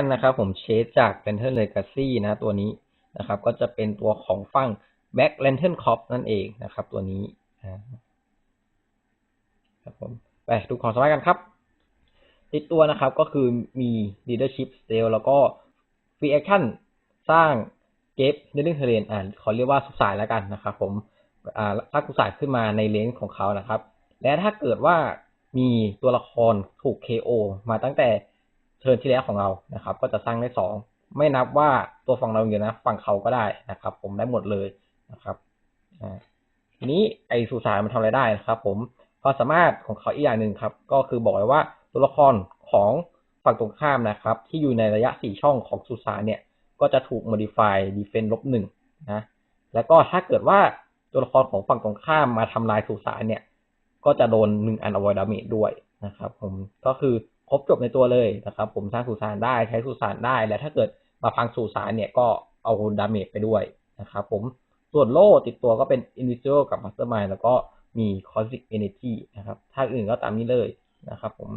นนะครับผมเชดจาก Lantern Legacy นะตัวนี้นะครับก็จะเป็นตัวของฝั่ง Back Lantern Corp นั่นเองนะครับ ตัวนี้นะครับผมไปดูของสมัยกันครับติดตัวนะครับก็คือมี leadership skill แล้วก็ free action สร้างเกฟในเรื่องเทเลนอ่าเขาเรียกว่าสุสายแล้วกันนะครับผมอ่าสร้างสุสายขึ้นมาในเลนของเขานะครับ และถ้าเกิดว่ามีตัวละครถูก KO มาตั้งแต่ เทิร์นที่แล้วของเรานะครับ ก็จะสร้างได้สองไม่นับว่าตัวฝั่งเราอยู่นะ ฝั่งเขาก็ได้นะครับ ผมได้หมดเลยนะครับทีนี้ไอสุสานมันทำอะไรได้นะครับ ผมความสามารถของเขาอีกอย่างหนึ่งครับ ก็คือบอกไว้ว่าตัวละครของฝั่งตรงข้ามนะครับ ที่อยู่ในระยะสี่ช่องของสุสานเนี่ย ก็จะถูก modify defense ลบหนึ่งนะแล้วก็ถ้าเกิดว่าตัวละครของฝั่งตรงข้ามมาทำลายสุสานเนี่ย ก็จะโดนหนึ่งอัน avoid damage ด้วยนะครับ ผมก็คือ ครบจบในตัวเลยนะครับผมสร้างสุสานได้ใช้สุสานได้ และถ้าเกิดมาพังสุสานเนี่ยก็เอาดาเมจไปด้วยนะครับผมส่วนโล่ติดตัวก็เป็น individual กับ mastermind แล้วก็มี cosmic energy นะครับถ้าอื่นก็ตามนี้เลยนะครับผม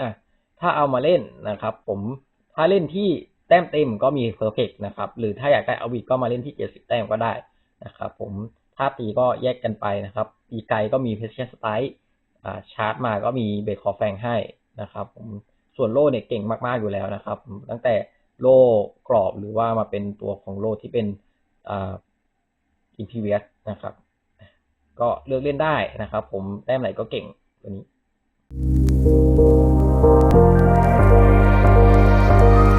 อะถ้าเอามาเล่นนะครับผมถ้าเล่นที่แต้มเต็มก็มี perfect นะครับหรือถ้าอยากได้อาวิกก็มาเล่นที่ 70 แต้มก็ได้นะครับผมถ้าตีก็แยกกันไปนะครับตีไกลก็มี precision strike อ่าชาร์จมาก็มีเบรคคอแฟงให้ นะครับผมส่วนโล่เนี่ยเก่งมากๆอยู่แล้วนะครับ ตั้งแต่โล่กรอบหรือว่ามาเป็นตัวของโล่ที่เป็นอ่า imperious นะครับ ก็เลือกเล่นได้นะครับ ผมแต้มไหนก็เก่งตัวนี้